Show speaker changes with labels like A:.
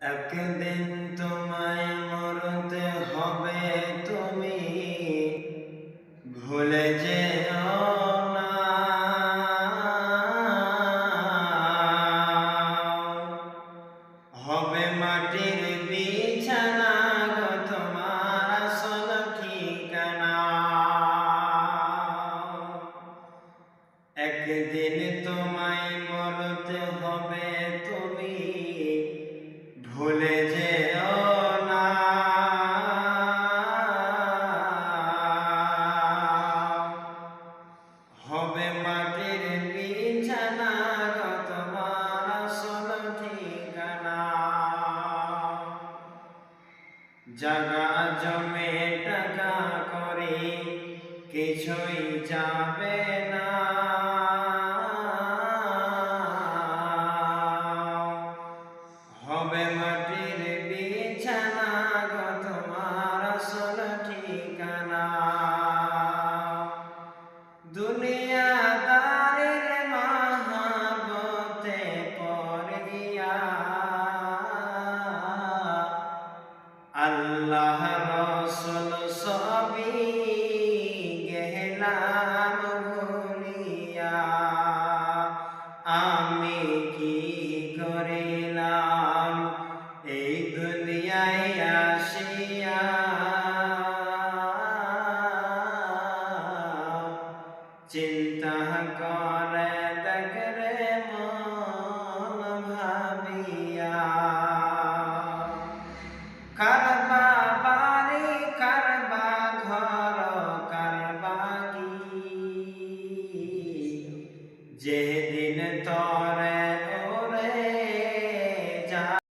A: একদিন তোমায় মরতে হবে তুমি ভুলে না। হবে মাটির বিছানা গো তোমার আসল ঠিকানা। একদিন জাগা জমে টাকা করে কিছুই যাবে না। হবে মাটির আমি কি করিলাম? এই দুনিয়ায় আসিয়া চিন্তা কর। ਜੇ ਦਿਨ ਤਾਰੇ